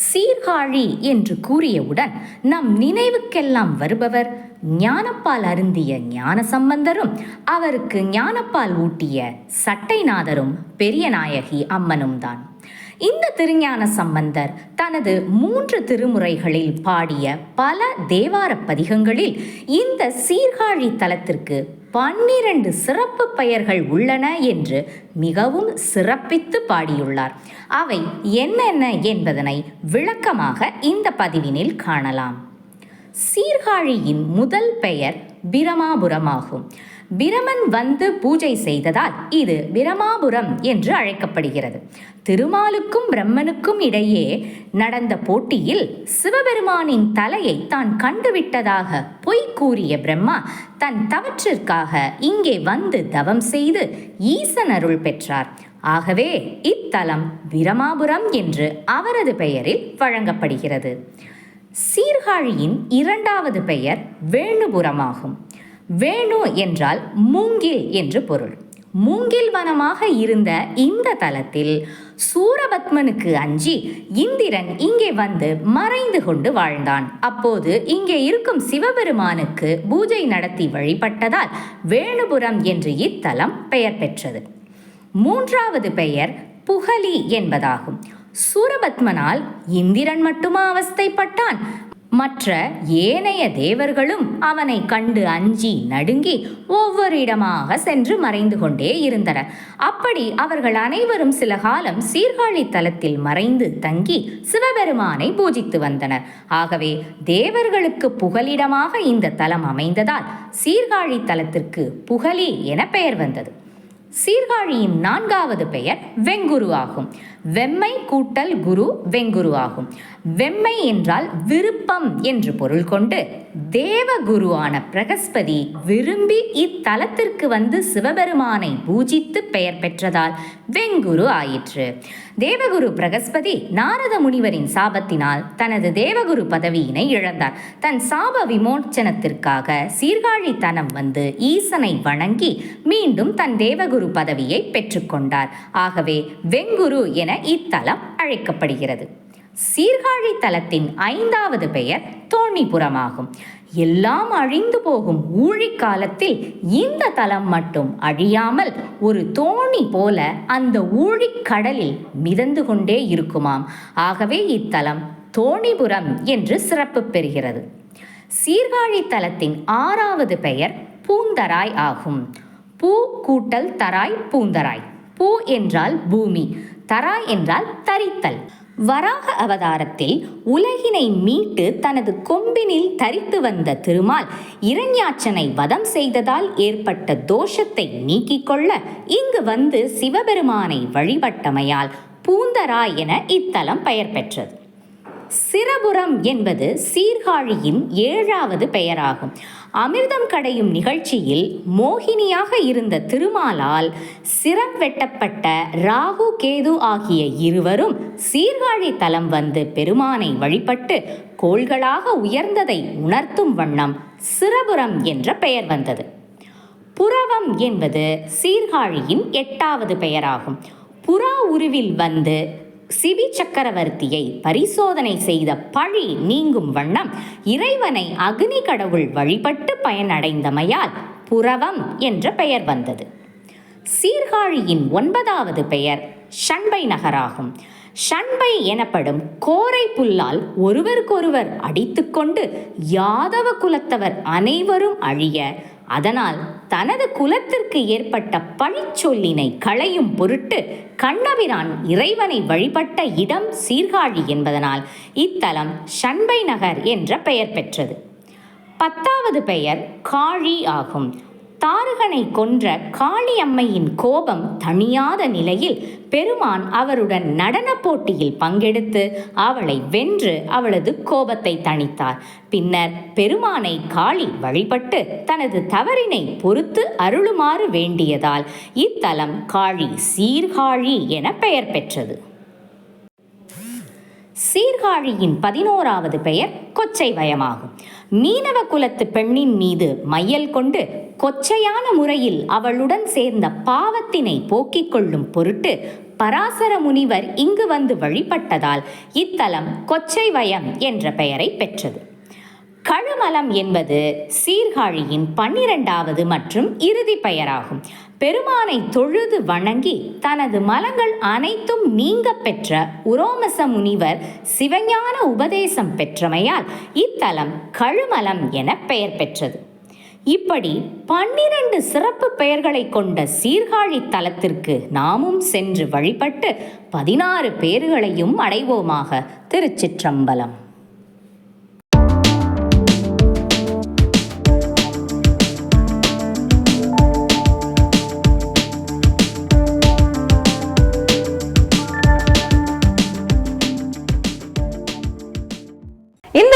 சீர்காழி என்று கூறியவுடன் நம் நினைவுக்கெல்லாம் வருபவர் ஞானப்பால் அருந்திய ஞான சம்பந்தரும் அவருக்கு ஞானப்பால் ஊட்டிய சட்டைநாதரும் பெரியநாயகி அம்மனும் தான் இந்த திருஞான சம்பந்தர் தனது மூன்று திருமுறைகளில் பாடிய பல தேவார பதிகங்களில் இந்த சீர்காழி தலத்திற்கு பன்னிரண்டு சிறப்பு பெயர்கள் உள்ளன என்று மிகவும் சிறப்பித்து பாடியுள்ளார். அவை என்னென்ன என்பதனை விளக்கமாக இந்த பதிவினில் காணலாம். சீர்காழியின் முதல் பெயர் பிரமாபுரமாகும். பிரமன் வந்து பூஜை செய்ததால் இது பிரமாபுரம் என்று அழைக்கப்படுகிறது. திருமாலுக்கும் பிரம்மனுக்கும் இடையே நடந்த போட்டியில் சிவபெருமானின் தலையை தான் கண்டுவிட்டதாக பொய் கூறிய பிரம்மா தன் தவற்றிற்காக இங்கே வந்து தவம் செய்து ஈசன் அருள் பெற்றார். ஆகவே இத்தலம் பிரமாபுரம் என்று அவரது பெயரில் வழங்கப்படுகிறது. சீர்காழியின் இரண்டாவது பெயர் வேணுபுரமாகும். வேணு என்றால் மூங்கில் என்று பொருள். மூங்கில் வனமாக இருந்த இந்த தலத்தில் சூரபத்மனுக்கு அஞ்சி இந்திரன் இங்கே வந்து மறைந்து கொண்டு வாழ்ந்தான். அப்போது இங்கே இருக்கும் சிவபெருமானுக்கு பூஜை நடத்தி வழிபட்டதால் வேணுபுரம் என்று இத்தலம் பெயர் பெற்றது. மூன்றாவது பெயர் புகலி என்பதாகும். சூரபத்மனால் இந்திரன் மட்டுமா அவஸ்தைப்பட்டான்? மற்ற ஏனைய தேவர்களும் அவனை கண்டு அஞ்சி நடுங்கி ஒவ்வொரு இடமாக சென்று மறைந்து கொண்டே இருந்தனர். அப்படி அவர்கள் அனைவரும் சில காலம் சீர்காழி தலத்தில் மறைந்து தங்கி சிவபெருமானை பூஜித்து வந்தனர். ஆகவே தேவர்களுக்கு புகலிடமாக இந்த தலம் அமைந்ததால் சீர்காழி தலத்திற்கு புகலி என பெயர் வந்தது. சீர்காழியின் நான்காவது பெயர் வெங்குரு ஆகும். வெம்மை கூட்டல் குரு வெங்குரு ஆகும். வெம்மை என்றால் விருப்பம் என்று பொருள் கொண்டு தேவகுருவான பிரகஸ்பதி விரும்பி இத்தலத்திற்கு வந்து சிவபெருமானை பூஜித்து பெயர் பெற்றதால் வெங்குரு ஆயிற்று. தேவகுரு பிரகஸ்பதி நாரத முனிவரின் சாபத்தினால் தனது தேவகுரு பதவியினை இழந்தார். தன் சாப விமோச்சனத்திற்காக சீர்காழி தனம் வந்து ஈசனை வணங்கி மீண்டும் தன் தேவகுரு பதவியை பெற்றுக்கொண்டார் ஆகவே வெங்குரு என இத்தலம் அழைக்கப்படுகிறது. சீர்காழி தலத்தின் ஐந்தாவது பெயர் தோணிபுரமாகும். எல்லாம் அழிந்து போகும் ஊழிக் காலத்தில் இந்த தலம் மட்டும் அழியாமல் ஒரு தோணி போல அந்த ஊழிக் கடலில் மிதந்து கொண்டே இருக்குமாம். ஆகவே இத்தலம் தோணிபுரம் என்று சிறப்பு பெறுகிறது. சீர்காழி தலத்தின் ஆறாவது பெயர் பூந்தராய் ஆகும். பூ கூட்டல் தராய் பூந்தராய். பூ என்றால் பூமி தராய் என்றால் தரித்தல். வராக அவதாரத்தில் உலகினை மீட்டு தனது கொம்பினில் தரித்து வந்த திருமால் இரண்யாச்சனை வதம் செய்ததால் ஏற்பட்ட தோஷத்தை நீக்கிக் கொள்ள இங்கு வந்து சிவபெருமானை வழிபட்டமையால் பூந்தரா என இத்தலம் பெயர் பெற்றது. சிரபுரம் என்பது சீர்காழியின் ஏழாவது பெயராகும். அமிர்தம் கடையும் நிகழ்ச்சியில் மோகினியாக இருந்த திருமாலால் சிரம் வெட்டப்பட்ட ராகு கேது ஆகிய இருவரும் சீர்காழி தலம் வந்து பெருமானை வழிபட்டு கோள்களாக உயர்ந்ததை உணர்த்தும் வண்ணம் சிரபுரம் என்ற பெயர் வந்தது. புறவம் என்பது சீர்காழியின் எட்டாவது பெயராகும். புறா உருவில் வந்து சிபி சக்கரவர்த்தியை பரிசோதனை செய்த பழி நீங்கும் வண்ணம் இறைவனை அக்னி கடவுள் வழிபட்டு பயனடைந்தமையால் புறவம் என்ற பெயர் வந்தது. சீர்காழியின் ஒன்பதாவது பெயர் ஷண்பை நகராகும். ஷண்பை எனப்படும் கோரை புல்லால் ஒருவருக்கொருவர் அடித்துக்கொண்டு யாதவ குலத்தவர் அனைவரும் அழிய அதனால் தனது குலத்திற்கு ஏற்பட்ட பழிச்சொல்லினை களையும் பொருட்டு கண்ணபிரான் இறைவனை வழிபட்ட இடம் சீர்காழி என்பதனால் இத்தலம் ஷண்பை நகர் என்ற பெயர் பெற்றது. பத்தாவது பெயர் காழி ஆகும். தாரகனை கொன்ற காளியம்மையின் கோபம் தணியாத நிலையில் பெருமான் அவருடன் நடனப் போட்டியில் பங்கெடுத்து அவளை வென்று அவளது கோபத்தை தணித்தார். பின்னர் பெருமானை காளி வழிபட்டு தனது தவறினை பொறுத்து அருளுமாறு வேண்டியதால் இத்தலம் காளி சீர்காழி என பெயர் பெற்றது. சீர்காழியின் பதினோராவது பெயர் கொச்சை வயமாகும். மீனவ குலத்து பெண்ணின் மீது மையல் கொண்டு கொச்சையான முறையில் அவளுடன் சேர்ந்த பாவத்தினை போக்கிக் கொள்ளும் பொருட்டு பராசர முனிவர் இங்கு வந்து வழிபட்டதால் இத்தலம் கொச்சை வயம் என்ற பெயரை பெற்றது. கழுமலம் என்பது சீர்காழியின் பன்னிரண்டாவது மற்றும் இறுதி பெயராகும். பெருமானை தொழுது வணங்கி தனது மலங்கள் அனைத்தும் நீங்க பெற்ற உரோமச முனிவர் சிவஞான உபதேசம் பெற்றமையால் இத்தலம் கழுமலம் என பெயர் பெற்றது. இப்படி பன்னிரண்டு சிறப்பு பெயர்களை கொண்ட சீர்காழி தலத்திற்கு நாமும் சென்று வழிபட்டு பதினாறு பேர்களையும் அடைவோமாக திருச்சிற்றம்பலம்.